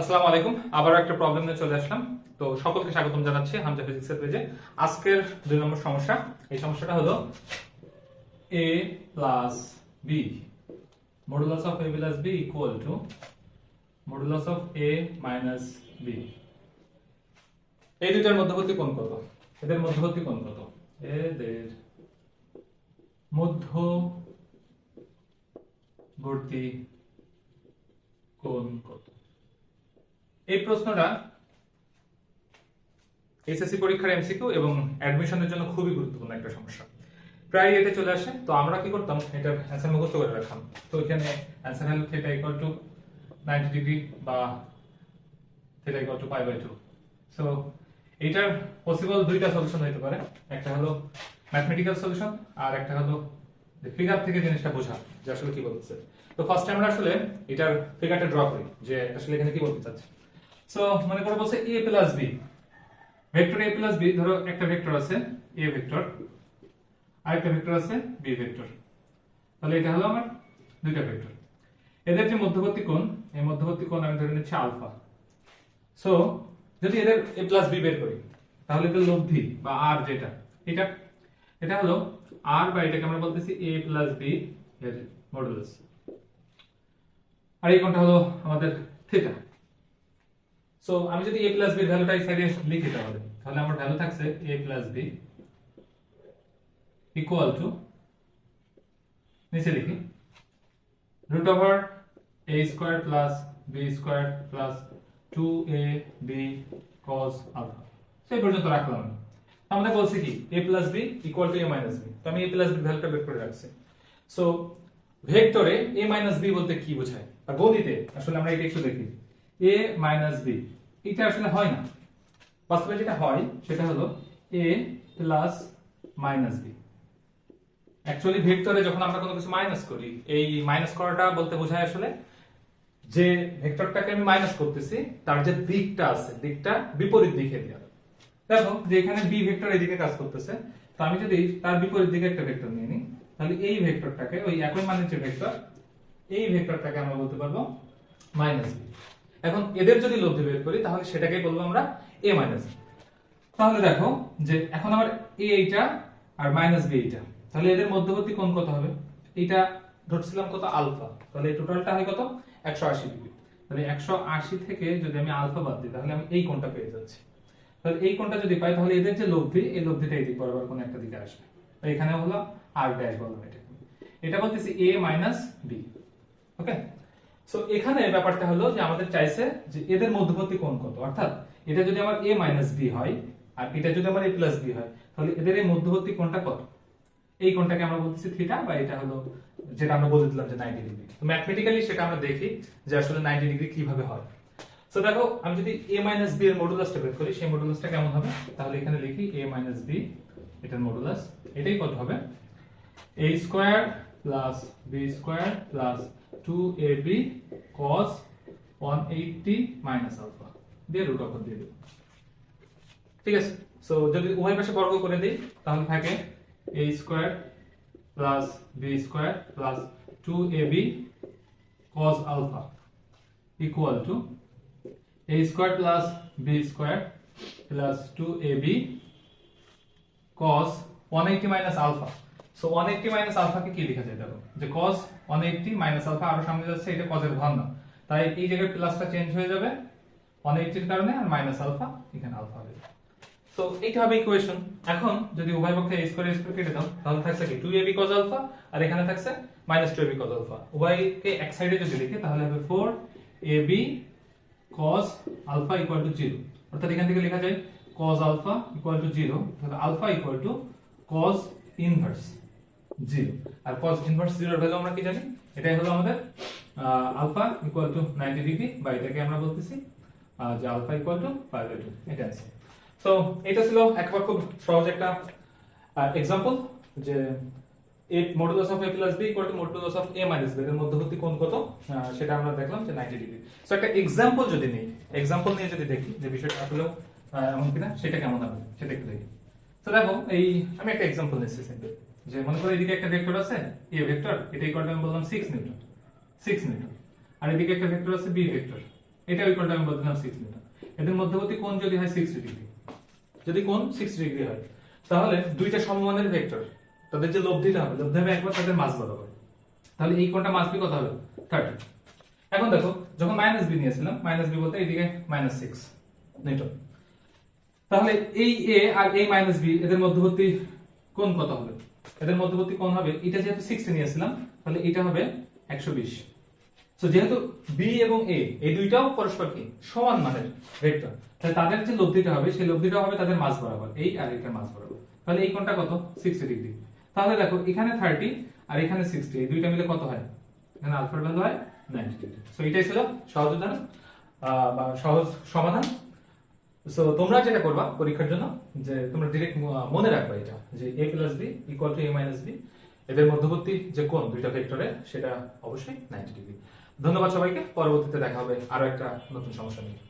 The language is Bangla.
আসসালামু আলাইকুম। আবারও একটা প্রবলেম নিয়ে চলে আসলাম। তো সকলকে স্বাগতম জানাচ্ছি হামজা ফিজিক্সের পেজে। আজকের দুই নম্বর সমস্যা। এই সমস্যাটা হলো A plus B modulus of A plus B equal to modulus of A minus B এই দুইটার মধ্যবর্তী কোণ কত? এদের মধ্যবর্তী কোণ কত? এদের মধ্যবর্তী কোণ কত? এই প্রশ্নটা এসএসসি পরীক্ষার এমসিকিউ এবং অ্যাডমিশনের জন্য খুবই গুরুত্বপূর্ণ একটা সমস্যা। প্রায় এতে চলে আসে। তো আমরা কি করতাম? এটা অ্যান্সার মুখস্থ করে রাখতাম। তো এখানে অ্যান্সার হলো থিটা ইকুয়াল টু 90 ডিগ্রি বা theta equal to pi by two so এইটার পসিবল দুইটা সলিউশন হতে পারে। একটা হলো ম্যাথমেটিক্যাল সলিউশন আর একটা হলো ফিগার থেকে জিনিসটা বোঝা, যে আসলে কি বলতেছে। তো ফার্স্ট আমরা আসলে এটার ফিগারটা ড্র করি, যে আসলে এখানে কি বলতে চাচ্ছে? সো মনে করো বলছে a plus b vector a plus b, ধরো একটা ভেক্টর আছে, a ভেক্টর আরেকটা ভেক্টর আছে, b ভেক্টর তাহলে এটা হলো আমার দুইটা ভেক্টর এদের যে মধ্যবর্তী কোণ, এই মধ্যবর্তী কোণ আমি ধরে নিচ্ছি আলফা। সো যদি এদের a প্লাস b বের করি, তাহলে এদের লব্ধি বা r যেটা, এটা এটা হলো r বা এটাকে আমরা বলতেছি a প্লাস b এর মডুলাস আর এই কোণটা হলো আমাদের থিটা সো আমি যদি a প্লাস এর ভ্যালুটা এই সাইডে লিখি তাহলে। তাহলে আমার ভ্যালু থাকছে a plus b equal to নিচে লিখি root over a square plus b square plus 2ab cos alpha সেই পর্যন্ত রাখলাম। আমি। আমাদের বলছে কি, a plus b equal to a minus b তো আমি a প্লাস b ভ্যালুটা বের করে রাখছি। সো ভেক্টরে a মাইনাস b বলতে কি বোঝায়? আর গণিতে, আসলে আমরা এটা একটু দেখি। A মাইনাস b এটা আসলে হয় না। বাস্তবে যেটা হয়, সেটা হলো a plus minus b actually ভেক্টরে যখন আমরা কোনো কিছু মাইনাস করি, এই মাইনাস করাটা বলতে বোঝায় আসলে যে ভেক্টরটাকে আমি মাইনাস করতেছি, তার যে দিকটা আছে, দিকটা বিপরীত দিকে দেওয়া। দেখো, যে এখানে বি ভেক্টর এদিকে কাজ করতেছে, তো আমি যদি তার বিপরীত দিকে একটা ভেক্টর নিয়ে নিই, তাহলে এই ভেক্টরটাকে, ওই একই মানের যে ভেক্টর, এই ভেক্টরটাকে আমরা বলতে পারব মাইনাস বি এখন এদের যদি লব্ধি বের করি, তাহলে সেটাকেই বলব আমরা এ মাইনাস তাহলে দেখো যে এখন আমার এ এইটা আর মাইনাস বি এইটা। তাহলে এদের মধ্যবর্তী কোণ কত হবে? এইটা ধরছিলাম কত আলফা। তাহলে টোটালটা হয় কত? একশো আশি ডিগ্রি। তাহলে একশো আশি থেকে যদি আমি আলফা বাদ দিই, তাহলে আমি এই কোণটা পেয়ে যাচ্ছি। তাহলে এই কোণটা যদি পাই, তাহলে এদের যে লব্ধি, এই লব্ধিটা এই দিক বরাবর কোনো একটা দিকে আসবে। এখানে হলো আর ড্যাশ বললাম এটা এটা বলতেছি A minus B okay so এখানে ব্যাপারটা হলো যে আমাদের চাইছে যে এদের মধ্যবর্তী কোণ কত? অর্থাৎ এটা যদি আমার a মাইনাস বি হয় আর এটা যদি আমার a প্লাস বি হয়, তাহলে এদের এই মধ্যবর্তী কোণটা কত? এই কোণটাকে আমরা বলতেছি থিটা বা এটা হলো যেটা আমরা বলে দিলাম যে 90 ডিগ্রি তো ম্যাথমেটিক্যালি সেটা আমরা দেখি যে আসলে 90 ডিগ্রি কীভাবে হয়। সো দেখো, আমি যদি a মাইনাস b এর মডুলাসটা বের করি, সেই মডুলাসটা কেমন হবে? তাহলে এখানে লিখি a মাইনাস b, এটার মডুলাস এটাই কত হবে? A square plus b square plus 2ab cos 180 minus alpha দিয়ে রুট অফ দিয়ে দেব। ঠিক আছে? সো যদি উভয় পাশে বর্গ করে দিই, তাহলে থাকে a square plus b square plus 2ab cos alpha equal to a square plus b square plus 2ab cos 180 minus alpha so 180 minus আলফাকে কি লেখা যায় দেখো? যে cos 180 মাইনাস আলফা আরও সামনে যাচ্ছে, এটা এর ঘন তাই এই জায়গায় প্লাসটা চেঞ্জ হয়ে যাবে 180 এর কারণে আর মাইনাস আলফা এখানে আলফা হবে সো এইটা হবে ইকুয়েশন এখন যদি উভয় পক্ষে a স্কয়ার স্কয়ার কেটে দাও, তাহলে থাকছে কি? 2ab cos আলফা আর এখানে থাকছে মাইনাস 2ab cos আলফা উভয়কে এক সাইডে যদি লিখি, তাহলে হবে 4ab cos alpha equal to 0 অর্থাৎ এখান থেকে লেখা যায় cos আলফা ইকুয়াল টু 0 তাহলে alpha equal to cos inverse 0 আর cos ইনভার্স 0 এর ভ্যালু আমরা কি জানি? এটাই হলো আমাদের আলফা ইকুয়াল টু 90 ডিগ্রি বা এটাকে আমরা বলতেছি যে alpha equal to pi by 2 এটা আছে। সো এটা ছিল একবার খুব সহজ একটা এক্সাম্পল যে a modulus of a plus b equal to modulus of a minus b এর মধ্যবর্তী কোণ কত? সেটা আমরা দেখলাম যে 90 ডিগ্রি সো একটা এক্সাম্পল যদি নেই এক্সাম্পল নিয়ে যদি দেখি যে বিষয়টা আসলে এমন কিনা, সেটা কেমন হবে? সেটা একটু দেখি। তো দেখো, এই, আমি একটা এক্সাম্পল নিচ্ছি সিম্পল যে মনে করো এদিকে একটা ভেক্টর আছে, a ভেক্টর এটা ইকুয়াল টু আমি বললাম 6 নিউটন 6 নিউটন। আর এদিকে একটা ভেক্টর আছে b ভেক্টর এটা ইকুয়াল টু আমি দিলাম সিক্স নিউটন। এদের মধ্যবর্তী কোণ যদি হয় সিক্সটি ডিগ্রি যদি কোণ সিক্সটি ডিগ্রি হয়, তাহলে দুইটা সমমানের ভেক্টর তাদের যে লব্ধিটা হবে, লব্ধি হবে একবার তাদের মাস বরাবর। তাহলে এই কোণটা মাস বি কত হবে? থার্টি এখন দেখো, যখন মাইনাস বি নিয়েছিলাম মাইনাস বি বলতে এদিকে মাইনাস সিক্স নিউটন। তাহলে এই এ আর এই মাইনাস বি এদের মধ্যবর্তী কোণ কত হবে? এদের মধ্যবর্তী কোণ হবে, এটা যেহেতু সিক্সটি নিয়েছিলাম তাহলে এটা হবে একশো বিশ। তো যেহেতু বি এবং এ এই দুইটাও পরস্পর কি? সমান মানের ভেক্টর। তাহলে তাদের যে লব্ধিটা হবে, সেই লব্ধিটা হবে তাদের মাস বরাবর, এই আর এটার মাস বরাবর। তাহলে এই কোণটা কত? সিক্সটি ডিগ্রি তাহলে দেখো, এখানে থার্টি আর এখানে সিক্সটি এই দুইটা মিলে কত হয়? এখানে আলফার ভ্যালু হয় নাইনটি ডিগ্রি সো এটাই ছিল সহজ উদাহরণ সহজ সমাধান। সো তোমরা যেটা করবা পরীক্ষার জন্য, যে তোমরা ডিরেক্ট মনে রাখবা এটা, যে A plus B equal to A minus B এদের মধ্যবর্তী যে কোন দুইটা ভেক্টরে সেটা অবশ্যই নাইনটি ডিগ্রি ধন্যবাদ সবাইকে, পরবর্তীতে দেখা হবে আরও একটা নতুন সমস্যা নিয়ে।